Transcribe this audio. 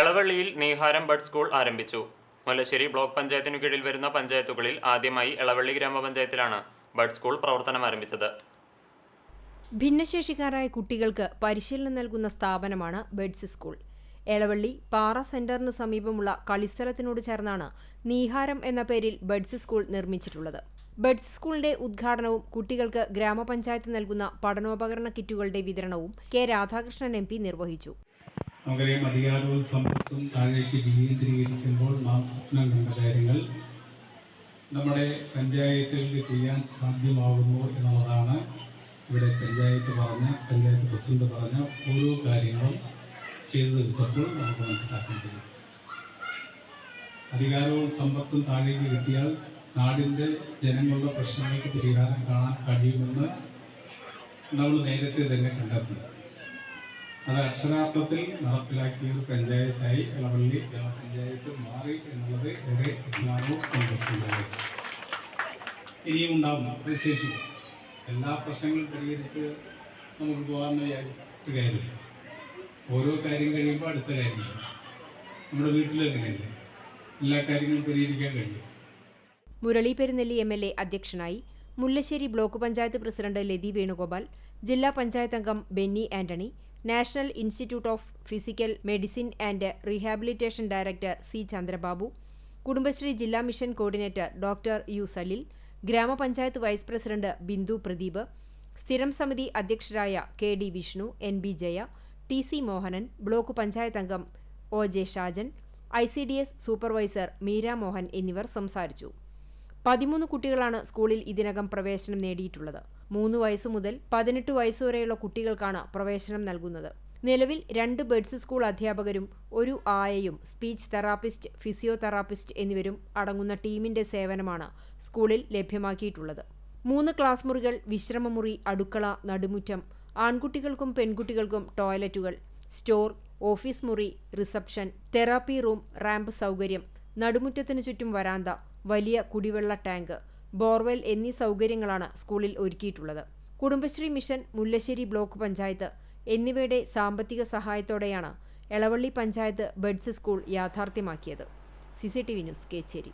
എളവള്ളിയിൽ നീഹാരം bud school ആരംഭിച്ചു. Mullassery block പഞ്ചായത്തിനു കീഴിൽ വരുന്ന പഞ്ചായത്തുകളിൽ ആദ്യമായി എളവള്ളി ഗ്രാമപഞ്ചായത്തിലാണ് ബഡ് സ്കൂൾ പ്രവർത്തനം ആരംഭിച്ചത്. ഭിന്നശേഷിക്കാരായ കുട്ടികൾക്ക് പരിശീലനം നൽകുന്ന സ്ഥാപനമാണ് ബഡ്സ് സ്കൂൾ. എളവള്ളി പാറ സെന്ററിന് സമീപമുള്ള കളിസ്ഥലത്തിനോട് ചേർന്നാണ് നീഹാരം എന്ന പേരിൽ ബഡ്സ് സ്കൂൾ നിർമ്മിച്ചിട്ടുള്ളത്. ബഡ്സ് സ്കൂളിന്റെ ഉദ്ഘാടനവും കുട്ടികൾക്ക് ഗ്രാമപഞ്ചായത്ത് നൽകുന്ന പഠനോപകരണ കിറ്റുകളുടെ വിതരണവും കെ രാധാകൃഷ്ണൻ എം നിർവഹിച്ചു. നമുക്കറിയാം അധികാരവും സമ്പത്തും താഴേക്ക് വിനീന്ദ്രീകരിക്കുമ്പോൾ നാം സ്വപ്നം കണ്ട കാര്യങ്ങൾ നമ്മുടെ പഞ്ചായത്തിൽ ചെയ്യാൻ സാധ്യമാകുന്നു എന്നുള്ളതാണ് ഇവിടെ പഞ്ചായത്ത് പറഞ്ഞ പഞ്ചായത്ത് പ്രസിഡന്റ് പറഞ്ഞ ഓരോ കാര്യങ്ങളും ചെയ്തു തീർത്തപ്പോൾ നമുക്ക് മനസ്സിലാക്കാൻ കഴിയും. അധികാരവും സമ്പത്തും താഴേക്ക് കിട്ടിയാൽ നാടിന്റെ ജനങ്ങളുടെ പ്രശ്നങ്ങൾക്ക് പരിഹാരം കാണാൻ കഴിയുമെന്ന് നമ്മൾ നേരത്തെ തന്നെ കണ്ടെത്തി. അത് അക്ഷരാർത്ഥത്തിൽ നടപ്പിലാക്കിയ ഒരു പഞ്ചായത്തായി ഇളവള്ളി ഗ്രാമപഞ്ചായത്ത് മാറി എന്നുള്ളത് ഏറെ അഭിമാനവും സന്തോഷവും ഇനിയും ഉണ്ടാവും അത് എല്ലാ പ്രശ്നങ്ങളും പരിഹരിച്ച് നമുക്ക് പോകാമെന്ന് വിചാരിച്ച ഓരോ കാര്യം കഴിയുമ്പോൾ അടുത്ത കാര്യം. നമ്മുടെ വീട്ടിലെങ്ങനെയല്ലേ എല്ലാ കാര്യങ്ങളും പരിഹരിക്കാൻ കഴിയും. Murali Perunnelli M L A അധ്യക്ഷനായി മുല്ലശ്ശേരി ബ്ലോക്ക് പഞ്ചായത്ത് പ്രസിഡന്റ് ലതി വേണുഗോപാൽ ജില്ലാ പഞ്ചായത്ത് അംഗം Benny Antony national institute of physical medicine and rehabilitation director C Chandrababu Kudumbashree ജില്ലാ mission coordinator doctor U Salil grama panchayat vice president Bindu Pradeep സ്ഥിരം സമിതി അധ്യക്ഷരായ K D Vishnu N B Jaya T C Mohanan block panchayat അംഗം O J Shajan I C D S supervisor Meera Mohan എന്നിവർ സംസാരിച്ചു. പതിമൂന്ന് കുട്ടികളാണ് സ്കൂളിൽ ഇതിനകം പ്രവേശനം നേടിയിട്ടുള്ളത്. മൂന്ന് വയസ്സ് മുതൽ പതിനെട്ട് വയസ്സുവരെയുള്ള കുട്ടികൾക്കാണ് പ്രവേശനം നൽകുന്നത്. നിലവിൽ രണ്ട് ബേഡ്സ് സ്കൂൾ അധ്യാപകരും ഒരു ആയയും സ്പീച്ച് തെറാപ്പിസ്റ്റ് ഫിസിയോതെറാപ്പിസ്റ്റ് എന്നിവരും അടങ്ങുന്ന ടീമിന്റെ സേവനമാണ് സ്കൂളിൽ ലഭ്യമാക്കിയിട്ടുള്ളത്. മൂന്ന് ക്ലാസ് മുറികൾ വിശ്രമമുറി അടുക്കള നടുമുറ്റം ആൺകുട്ടികൾക്കും പെൺകുട്ടികൾക്കും ടോയ്ലറ്റുകൾ സ്റ്റോർ ഓഫീസ് മുറി റിസപ്ഷൻ തെറാപ്പി റൂം റാമ്പ് സൗകര്യം നടുമുറ്റത്തിനു ചുറ്റും വരാന്ത വലിയ കുടിവെള്ള ടാങ്ക് ബോർവെൽ എന്നീ സൗകര്യങ്ങളാണ് സ്കൂളിൽ ഒരുക്കിയിട്ടുള്ളത്. കുടുംബശ്രീ മിഷൻ മുല്ലശ്ശേരി ബ്ലോക്ക് പഞ്ചായത്ത് എന്നിവയുടെ സാമ്പത്തിക സഹായത്തോടെയാണ് Elavally panchayat buds school യാഥാർത്ഥ്യമാക്കിയത്. C news Kechery.